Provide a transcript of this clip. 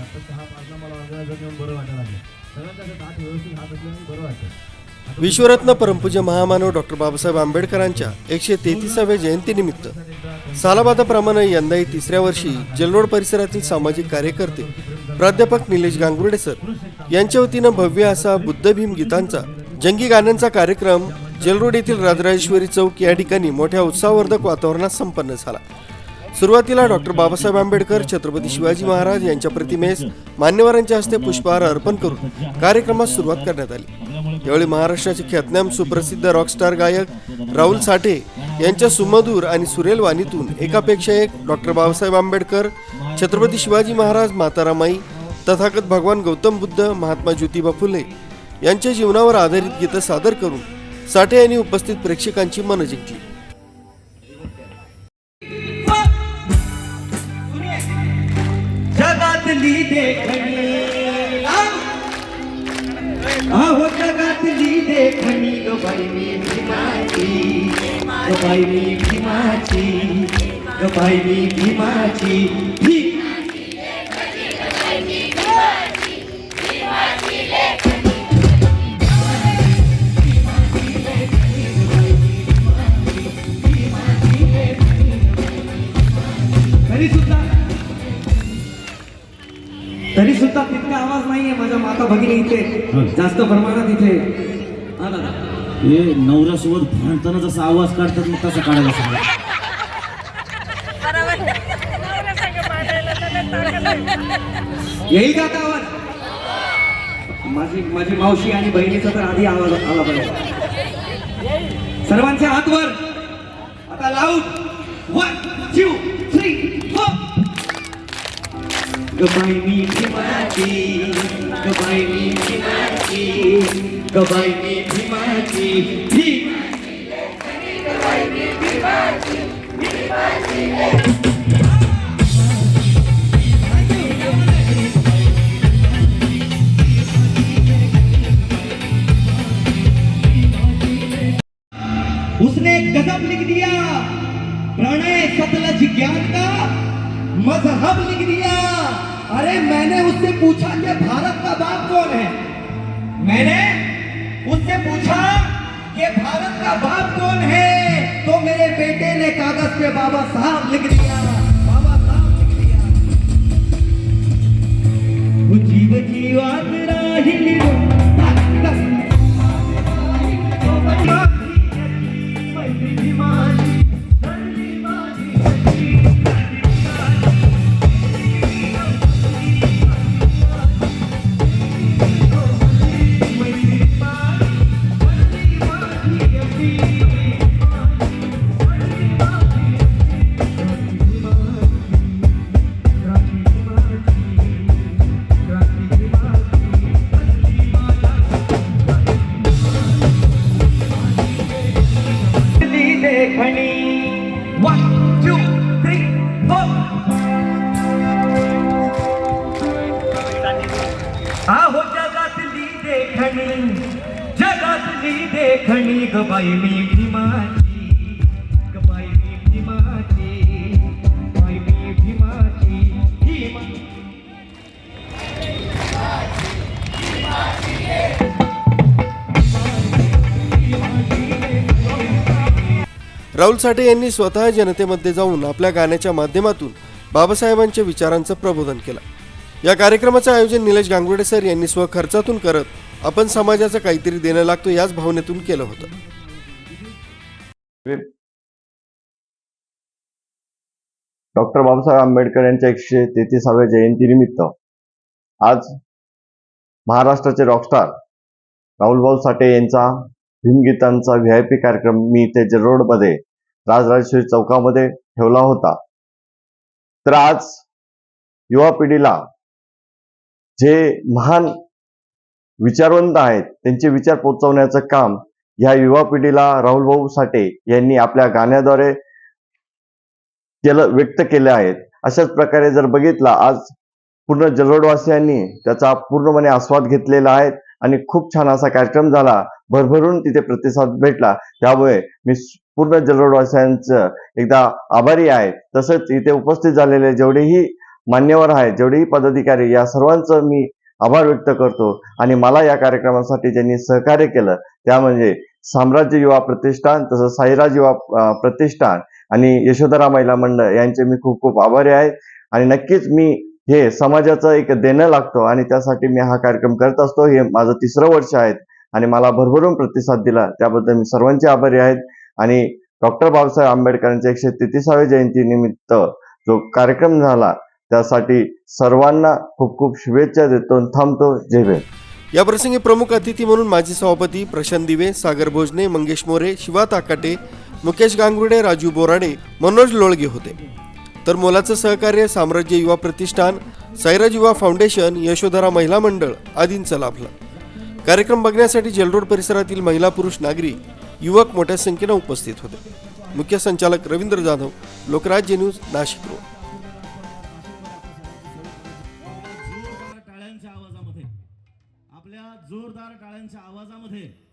केला तर हा पाचला मला वाजायला जर बरं वाटायला लागलं. सगळ्यांचं ताट व्यवस्थित हात असल्याने बरं वाटतं. विश्वरत्न परमपूज्य महामानव डॉक्टर बाबासाहेब आंबेडकरांच्या एकशे तेहतीसाव्या जयंतीनिमित्त सालाबादाप्रमाणे यंदाही तिसऱ्या वर्षी जलरोड परिसरातील सामाजिक कार्यकर्ते प्राध्यापक निलेश गांगुर्डे सर यांच्या वतीनं भव्य असा बुद्ध भीम गीतांचा जंगी गाण्यांचा कार्यक्रम जलरोड येथील राजराजेश्वरी चौक या ठिकाणी मोठ्या उत्साहवर्धक वातावरणात संपन्न झाला. सुरुवातीला डॉक्टर बाबासाहेब आंबेडकर छत्रपती शिवाजी महाराज यांच्या प्रतिमेस मान्यवरांच्या हस्ते पुष्पहार अर्पण करून कार्यक्रमास सुरुवात करण्यात आली. यावेळी महाराष्ट्राचे ख्यातनाम सुप्रसिद्ध रॉकस्टार गायक राहुल साठे यांच्या सुमधूर आणि सुरेल वाणीतून एकापेक्षा एक डॉक्टर बाबासाहेब आंबेडकर छत्रपती शिवाजी महाराज मातारामाई तथागत भगवान गौतम बुद्ध महात्मा ज्योतिबा फुले यांच्या जीवनावर आधारित गीतं सादर करून साठे यांनी उपस्थित प्रेक्षकांची मनं जिंकली. देखणी अहो जगातली देखणी ग बाई मी भीमाची ग बाई मी भीमाची ग बाई मी भीमाची। तरी सुद्धा तितका आवाज नाहीये माझ्या माता भगिनी इथे. जास्त प्रमाणात इथे. हा नवऱ्यासोबत भांडताना जसा आवाज काढतात मग तसा काढायला सांगा. येईल का आता आवाज? माझी माझी मावशी आणि बहिणीचा तर आधी आवाज आला पाहिजे. सर्वांचे हात वर आता लावून वन टू थ्री गबाई मी भीमाची गबाई मी भीमाची गबाई मी भीमाची भीम उसने गजब लिख दिया प्रणय सतलज ज्ञान का मजहब लिख दिया। अरे मैंने उससे पूछा कि भारत का बाप कौन है? मैंने उससे पूछा कि भारत का बाप कौन है? तो मेरे बेटे ने कागज़ पे बाबा साहब लिख दिया। देखणी जगातली देखणी गबाई मी भीमाची गबाई मी भीमाची गबाई मी भीमाची भीमा राहुल साठे यांनी स्वतः जनतेमध्ये जाऊन आपल्या गाण्याच्या माध्यमातून बाबासाहेबांच्या विचारांचं प्रबोधन केलं. या कार्यक्रमाचं आयोजन निलेश गांगुर्डे सर यांनी स्वखर्चातून करत आपण समाजाचं काहीतरी देणं लागतो याच भावनेतून केलं होतं. डॉक्टर बाबासाहेब आंबेडकर यांच्या एकशे तेहतीसाव्या जयंतीनिमित्त आज महाराष्ट्राचे रॉकस्टार राहुलभाऊ साठे यांचा भीमगीतांचा व्ही आय पी कार्यक्रम मी इथे जरोडमध्ये राजराजेश्वरी चौकामध्ये ठेवला होता. तर आज युवा पिढीला जे महान विचारवंत आहेत. त्यांचे विचार पोचवण्याचं काम ह्या युवा पिढीला राहुलभाऊ साठे यांनी आपल्या गाण्याद्वारे केलं व्यक्त केले आहेत. अशाच प्रकारे जर बघितला आज पूर्ण जलोडवासियांनी त्याचा पूर्णपणे आस्वाद घेतलेला आहे आणि खूप छान असा कार्यक्रम झाला. भरभरून तिथे प्रतिसाद भेटला. त्यामुळे मी पूर्ण जलोडवासियांचं एकदा आभारी आहे. तसंच इथे उपस्थित झालेले जेवढेही मान्यवर आहेत जेवढेही पदाधिकारी या सर्वांचं मी आभार व्यक्त करतो. आणि मला या कार्यक्रमासाठी ज्यांनी सहकार्य केलं त्या म्हणजे साम्राज्य युवा प्रतिष्ठान तसंच साईराज युवा प्रतिष्ठान आणि यशोधरा महिला मंडळ यांचे मी खूप खूप आभारी आहे. आणि नक्कीच मी हे समाजाचं एक देणं लागतो आणि त्यासाठी मी हा कार्यक्रम करत असतो. हे माझं तिसरं वर्ष आहे आणि मला भरभरून प्रतिसाद दिला. त्याबद्दल मी सर्वांचे आभारी आहेत. आणि डॉक्टर बाबासाहेब आंबेडकरांच्या एकशे तेहतीसाव्या जयंती निमित्त जो कार्यक्रम झाला त्यासाठी सर्वांना खूप खूप शुभेच्छा देतो थांबतो. जय भेट या प्रसंगी प्रमुख अतिथी म्हणून माजी सभापती प्रशांत दिवे सागर भोजने मंगेश मोरे शिवा ताकाटे मुकेश गांगुर्डे राजू बोराडे मनोज लोळगे होते. तर मोलाचं सहकार्य साम्राज्य युवा प्रतिष्ठान साईराज युवा फाउंडेशन यशोधरा महिला मंडळ आदींचं लाभलं कार्यक्रम बघण्यासाठी जेलरोड परिसरातील महिला पुरुष नागरिक युवक मोठ्या संख्येनं उपस्थित होते. मुख्य संचालक रवींद्र जाधव लोकराज्य न्यूज नाशिक रोड जोरदार आवाजामध्ये.